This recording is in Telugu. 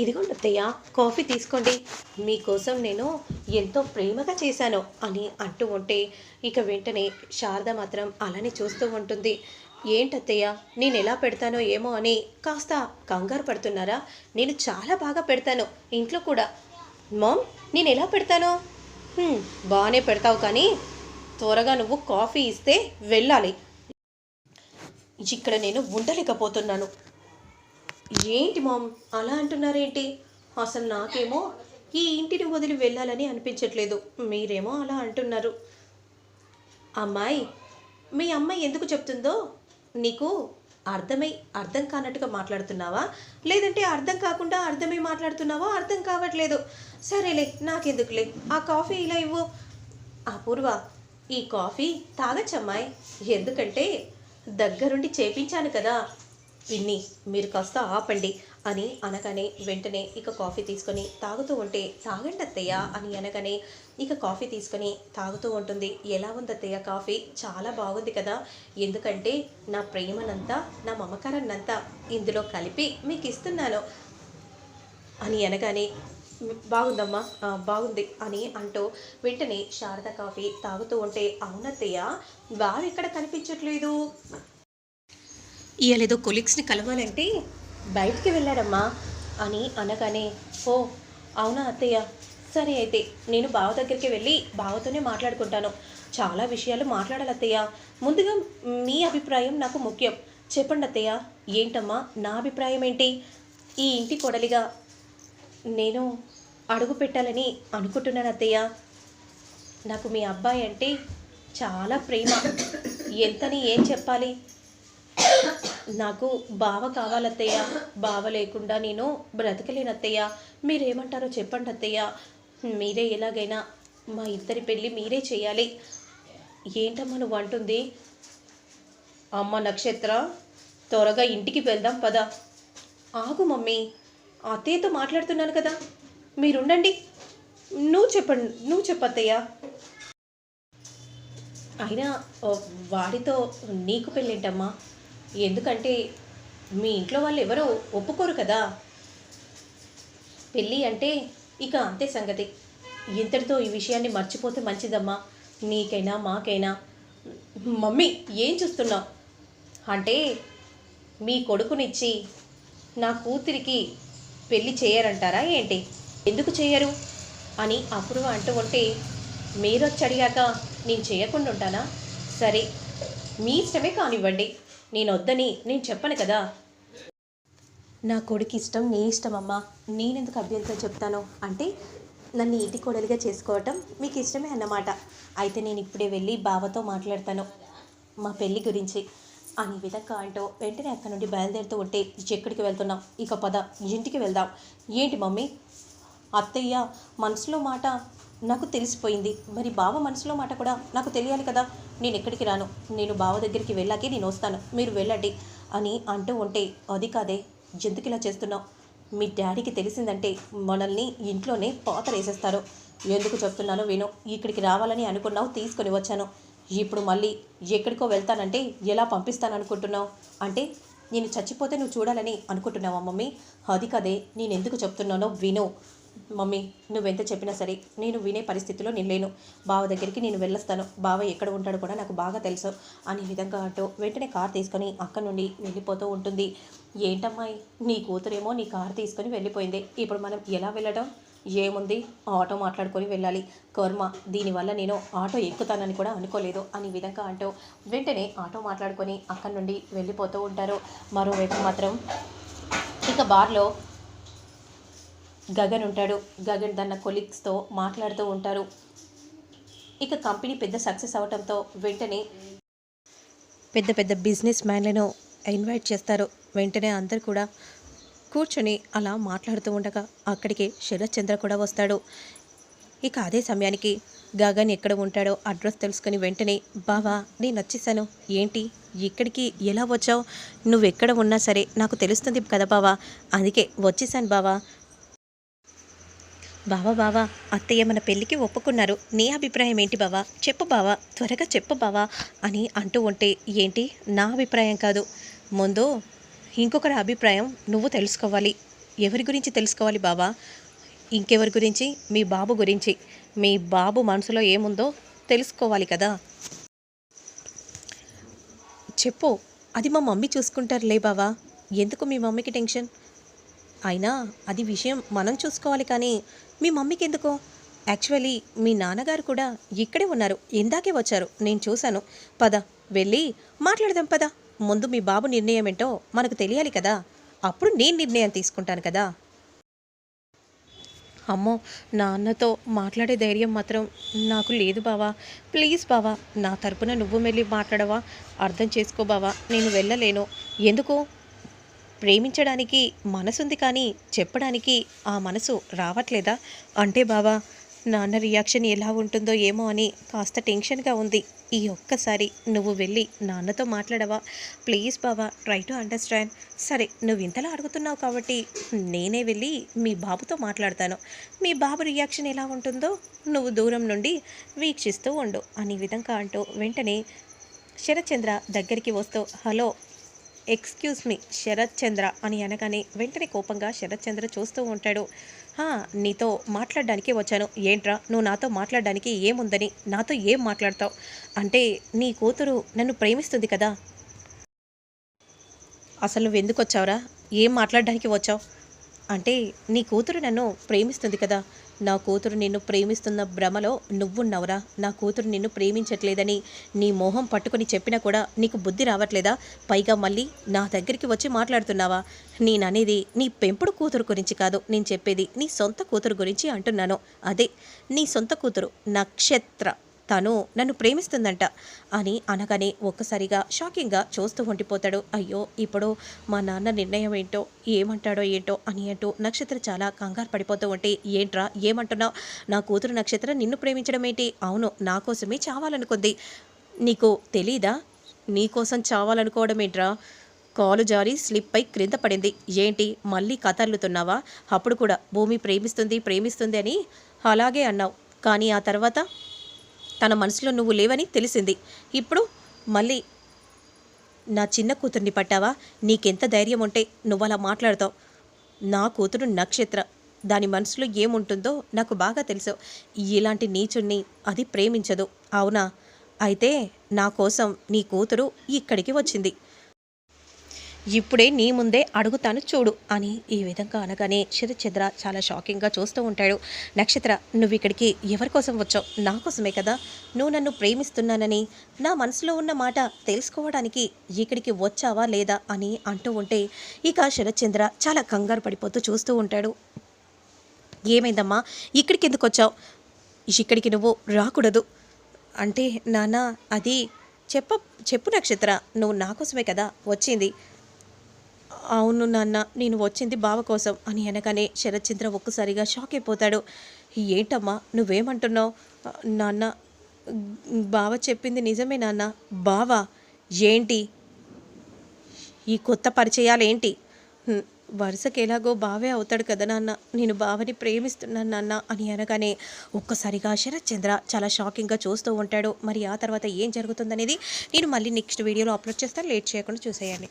ఇదిగోండి అత్తయ్య కాఫీ తీసుకోండి. మీకోసం నేను ఎంతో ప్రేమగా చేశాను అని అంటూ ఉంటే ఇక వెంటనే శారద మాత్రం అలానే చూస్తూ ఉంటుంది. ఏంటత్తయ్య నేను ఎలా పెడతానో ఏమో అని కాస్త కంగారు పడుతున్నారా? నేను చాలా బాగా పెడతాను ఇంట్లో కూడా. మామ్ నేను ఎలా పెడతాను? బాగానే పెడతావు కానీ త్వరగా నువ్వు కాఫీ ఇస్తే వెళ్ళాలి. ఇక్కడ నేను ఉండలేకపోతున్నాను. ఏంటి మామ్? అలా అంటున్నారేంటి? అసలు నాకేమో ఈ ఇంటిని వదిలి వెళ్ళాలని అనిపించట్లేదు. మీరేమో అలా అంటున్నారు. అమ్మాయి మీ అమ్మాయి ఎందుకు చెప్తుందో నీకు అర్థమై అర్థం కానట్టుగా మాట్లాడుతున్నావా? లేదంటే అర్థం కాకుండా అర్థమై మాట్లాడుతున్నావా? అర్థం కావట్లేదు. సరేలే నాకెందుకులే. ఆ కాఫీ ఇలా ఇవ్వు. అపూర్వ ఈ కాఫీ తాగచ్చమ్మాయి. ఎందుకంటే దగ్గరుండి చేపించాను కదా. పిన్ని మీరు కాస్త ఆపండి అని అనగానే వెంటనే ఇక కాఫీ తీసుకొని తాగుతూ ఉంటే తాగండి అత్తయ్య అని అనగానే ఇక కాఫీ తీసుకొని తాగుతూ ఉంటుంది. ఎలా ఉంది అత్తయ్య కాఫీ? చాలా బాగుంది కదా. ఎందుకంటే నా ప్రేమనంతా నా మమకారాన్నంతా ఇందులో కలిపి మీకు ఇస్తున్నాను అని అనగానే బాగుందమ్మా బాగుంది అని అంటూ వెంటనే శారద కాఫీ తాగుతూ ఉంటే అవునత్తయ్య వారు ఎక్కడ కనిపించట్లేదు. ఇవాళేదో కొలీగ్స్ని కలవాలంటే బయటికి వెళ్ళాడమ్మా అని అనగానే ఓ అవునా అత్తయ్య? సరే అయితే నేను బావ దగ్గరికి వెళ్ళి బావతోనే మాట్లాడుకుంటాను. చాలా విషయాలు మాట్లాడాలి అత్తయ్య. ముందుగా మీ అభిప్రాయం నాకు ముఖ్యం. చెప్పండి అత్తయ్య ఏంటమ్మా నా అభిప్రాయం ఏంటి? ఈ ఇంటి కొడలిగా నేను అడుగు పెట్టాలని అనుకుంటున్నాను అత్తయ్య. నాకు మీ అబ్బాయి అంటే చాలా ప్రేమ. ఎంతని ఏం చెప్పాలి? నాకు బావ కావాలత్తయ్య బావ లేకుండా నేను బ్రతకలేనత్తయ్య మీరేమంటారో చెప్పండి అత్తయ్య. మీరే ఎలాగైనా మా ఇద్దరి పెళ్ళి మీరే చేయాలి. ఏంటమ్మా నువ్వు అంటుంది? అమ్మ నక్షత్ర త్వరగా ఇంటికి వెళ్దాం పద. ఆగు మమ్మీ అత్తయ్యతో మాట్లాడుతున్నాను కదా. మీరుండండి. నువ్వు చెప్పండి నువ్వు చెప్పత్తయ్యా అయినా వాడితో నీకు పెళ్ళేంటమ్మా? ఎందుకంటే మీ ఇంట్లో వాళ్ళు ఎవరో ఒప్పుకోరు కదా. పెళ్ళి అంటే ఇక అంతే సంగతి. ఇంతటితో ఈ విషయాన్ని మర్చిపోతే మంచిదమ్మా. నీకైనా మాకైనా. మమ్మీ ఏం చూస్తున్నావు అంటే మీ కొడుకునిచ్చి నా కూతురికి పెళ్ళి చేయరంటారా ఏంటి? ఎందుకు చేయరు? అని అపూర్వ అంటూ ఉంటే మీరొచ్చడిగాక నేను చేయకుండా ఉంటానా? సరే మీ ఇష్టమే కానివ్వండి. నేను వద్దని నేను చెప్పను కదా. నా కొడుకు ఇష్టం నీ ఇష్టం అమ్మా. నేనెందుకు అభ్యంతరం చెప్తాను? అంటే నన్ను ఇంటి కోడలిగా చేసుకోవటం మీకు ఇష్టమే అన్నమాట. అయితే నేను ఇప్పుడే వెళ్ళి బావతో మాట్లాడతాను. మా పెళ్ళి గురించి. అని విధంగా అంటూ వెంటనే అక్కడ నుండి బయలుదేరుతూ ఉంటే ఎక్కడికి వెళ్తున్నాం ఇక పద ఇంటికి వెళ్దాం. ఏంటి మమ్మీ? అత్తయ్య మనసులో మాట నాకు తెలిసిపోయింది. మరి బావ మనసులో మాట కూడా నాకు తెలియాలి కదా. నేను ఎక్కడికి రాను? నేను బావ దగ్గరికి వెళ్ళాకే నేను వస్తాను. మీరు వెళ్ళండి అని అంటూ ఉంటే అది కాదే ఎందుకు ఇలా చేస్తున్నావు? మీ డాడీకి తెలిసిందంటే మనల్ని ఇంట్లోనే పాతరేసేస్తారు. ఎందుకు చెప్తున్నానో విను. ఇక్కడికి రావాలని అనుకున్నావు తీసుకొని వచ్చాను. ఇప్పుడు మళ్ళీ ఎక్కడికో వెళ్తానంటే ఎలా పంపిస్తాను అనుకుంటున్నావు అంటే నేను చచ్చిపోతే నువ్వు చూడాలని అనుకుంటున్నావా మమ్మీ? అది కదే నేను ఎందుకు చెప్తున్నానో విను. మమ్మీ నువ్వెంత చెప్పినా సరే. నేను వినే పరిస్థితిలో నేను లేను. బావ దగ్గరికి నేను వెళ్ళొస్తాను. బావ ఎక్కడ ఉంటాడో కూడా నాకు బాగా తెలుసు అనే విధంగా అంటూ వెంటనే కార్ తీసుకొని అక్కడ నుండి వెళ్ళిపోతూ ఉంటుంది. ఏంటమ్మాయి నీ కూతురేమో నీ కార్ తీసుకొని వెళ్ళిపోయింది. ఇప్పుడు మనం ఎలా వెళ్ళడం ఏముంది? ఆటో మాట్లాడుకొని వెళ్ళాలి. కర్మ దీనివల్ల నేను ఆటో ఎక్కుతానని కూడా అనుకోలేదు అని విధంగా అంటూ వెంటనే ఆటో మాట్లాడుకొని అక్కడి నుండి వెళ్ళిపోతూ ఉంటారు. మరోవైపు మాత్రం ఇక బార్లో గగన్ ఉంటాడు. గగన్ తన కొలీగ్స్తో మాట్లాడుతూ ఉంటారు. ఇక కంపెనీ పెద్ద సక్సెస్ అవడంతో వెంటనే పెద్ద పెద్ద బిజినెస్ మ్యాన్లను ఇన్వైట్ చేస్తారు. వెంటనే అందరు కూడా కూర్చొని అలా మాట్లాడుతూ ఉండగా అక్కడికి శరత్చంద్ర కూడా వస్తాడు. ఇక అదే సమయానికి గగన్ ఎక్కడ ఉంటాడో అడ్రస్ తెలుసుకుని వెంటనే బావా నేను వచ్చేసాను. ఏంటి? ఇక్కడికి ఎలా వచ్చావు? నువ్వు ఎక్కడ ఉన్నా సరే నాకు తెలుస్తుంది కదా బావా. అందుకే వచ్చేసాను బావా. బావా బావా అత్తయ్య మన పెళ్ళికి ఒప్పుకున్నారు. నీ అభిప్రాయం ఏంటి బావా? చెప్పు బావా త్వరగా చెప్పు బావా అని అంటూ ఉంటే ఏంటి? నా అభిప్రాయం కాదు. ముందు ఇంకొకరి అభిప్రాయం నువ్వు తెలుసుకోవాలి. ఎవరి గురించి తెలుసుకోవాలి బావా? ఇంకెవరి గురించి? మీ బాబు గురించి. మీ బాబు మనసులో ఏముందో తెలుసుకోవాలి కదా. చెప్పు అది మా మమ్మీ చూసుకుంటారులే బావా. ఎందుకు మీ మమ్మీకి టెన్షన్? అయినా అది విషయం మనం చూసుకోవాలి కానీ మీ మమ్మీకి ఎందుకో యాక్చువల్లీ మీ నాన్నగారు కూడా ఇక్కడే ఉన్నారు. ఇందాకే వచ్చారు. నేను చూశాను. పద వెళ్ళి మాట్లాడదాం పద. ముందు మీ బాబు నిర్ణయం ఏంటో మనకు తెలియాలి కదా. అప్పుడు నేను నిర్ణయం తీసుకుంటాను కదా. అమ్మో నాన్నతో మాట్లాడే ధైర్యం మాత్రం నాకు లేదు బావా. ప్లీజ్ బావా నా తరపున నువ్వు వెళ్ళి మాట్లాడవా? అర్థం చేసుకో బావా నేను వెళ్ళలేను. ఎందుకు? ప్రేమించడానికి మనసుంది కానీ చెప్పడానికి ఆ మనసు రావట్లేదా? అంటే బావా నాన్న రియాక్షన్ ఎలా ఉంటుందో ఏమో అని కాస్త టెన్షన్గా ఉంది. ఈ ఒక్కసారి నువ్వు వెళ్ళి నాన్నతో మాట్లాడవా? ప్లీజ్ బావా ట్రై టు అండర్స్టాండ్. సరే నువ్వు ఇంతలా అడుగుతున్నావు కాబట్టి నేనే వెళ్ళి మీ బాబుతో మాట్లాడతాను. మీ బాబు రియాక్షన్ ఎలా ఉంటుందో నువ్వు దూరం నుండి వీక్షిస్తూ ఉండు అని విధంగా అంటూ వెంటనే శరత్చంద్ర దగ్గరికి వస్తూ hello excuse me Sarath Chandra అని అనగానే వెంటనే కోపంగా శరత్ చంద్ర చూస్తూ ఉంటాడు. "హా, నీతో మాట్లాడడానికి వచ్చాను. ఏంట్రా నువ్వు నాతో మాట్లాడడానికి ఏముందని నాతో ఏం మాట్లాడతావు? అంటే నీ కూతురు నన్ను ప్రేమిస్తుంది కదా. అసలు నువ్వు ఎందుకు వచ్చావురా? ఏం మాట్లాడడానికి వచ్చావు? అంటే నీ కూతురు నన్ను ప్రేమిస్తుంది కదా. నా కూతురు నిన్ను ప్రేమిస్తున్న భ్రమలో నువ్వున్నావురా నా కూతురు నిన్ను ప్రేమించట్లేదని నీ మోహం పట్టుకుని చెప్పినా కూడా నీకు బుద్ధి రావట్లేదా? పైగా మళ్ళీ నా దగ్గరికి వచ్చి మాట్లాడుతున్నావా? నేననేది నీ పెంపుడు కూతురు గురించి కాదు. నేను చెప్పేది నీ సొంత కూతురు గురించి అంటున్నాను. అదే నీ సొంత కూతురు నక్షత్ర. తను నన్ను ప్రేమిస్తుందంట అని అనగానే ఒక్కసారిగా షాకింగ్గా చూస్తూ ఉండిపోతాడు. అయ్యో ఇప్పుడు మా నాన్న నిర్ణయం ఏంటో ఏమంటాడో ఏంటో అని అంటూ నక్షత్ర చాలా కంగారు పడిపోతూ ఉంటే ఏంట్రా ఏమంటున్నావు? నా కూతురు నక్షత్ర నిన్ను ప్రేమించడం ఏంటి? అవును నా కోసమే చావాలనుకుంది. నీకు తెలీదా? నీకోసం చావాలనుకోవడం ఏంట్రా? కాలు జారి స్లిప్ క్రింద పడింది. ఏంటి మళ్ళీ కథర్లుతున్నావా? అప్పుడు కూడా భూమి ప్రేమిస్తుంది ప్రేమిస్తుంది అని అలాగే అన్నావు. కానీ ఆ తర్వాత? తన మనసులో నువ్వు లేవని తెలిసింది. ఇప్పుడు మళ్ళీ నా చిన్న కూతుర్ని పట్టావా? నీకెంత ధైర్యం ఉంటే నువ్వు అలా మాట్లాడతావు. నా కూతురు నక్షత్ర. దాని మనసులో ఏముంటుందో నాకు బాగా తెలుసు. ఇలాంటి నీచుణ్ణి అది ప్రేమించదు. అవునా? అయితే నా కోసం నీ కూతురు ఇక్కడికి వచ్చింది. ఇప్పుడే నీ ముందే అడుగుతాను చూడు అని ఈ విధంగా అనగానే శరచంద్ర చాలా షాకింగ్గా చూస్తూ ఉంటాడు. నక్షత్ర నువ్వు ఇక్కడికి ఎవరి కోసం వచ్చావు? నా కోసమే కదా? నువ్వు నన్ను ప్రేమిస్తున్నానని నా మనసులో ఉన్న మాట తెలుసుకోవడానికి ఇక్కడికి వచ్చావా లేదా అని అంటూ ఉంటే ఇక శరత్చంద్ర చాలా కంగారు పడిపోతూ చూస్తూ ఉంటాడు. ఏమైందమ్మా? ఇక్కడికి ఎందుకు వచ్చావు? ఇక్కడికి నువ్వు రాకూడదు. అంటే నాన్న అది చెప్ప చెప్పు నక్షత్ర నువ్వు నా కోసమే కదా వచ్చింది. అవును నాన్న నేను వచ్చింది బావ కోసం. అని అనగానే శరత్చంద్ర ఒక్కసారిగా షాక్ అయిపోతాడు. ఏంటమ్మా నువ్వేమంటున్నావు? నాన్న బావ చెప్పింది నిజమే నాన్న. బావా ఏంటి? ఈ కొత్త పరిచయాలు ఏంటి వరుసకి ఎలాగో బావే అవుతాడు కదా నాన్న. నేను బావని ప్రేమిస్తున్నాను నాన్న అని అనగానే ఒక్కసారిగా శరత్చంద్ర చాలా షాకింగ్గా చూస్తూ ఉంటాడు. మరి ఆ తర్వాత ఏం జరుగుతుందనేది నేను మళ్ళీ నెక్స్ట్ వీడియోలో అప్లోడ్ చేస్తాను లేట్ చేయకుండా చూసేయండి.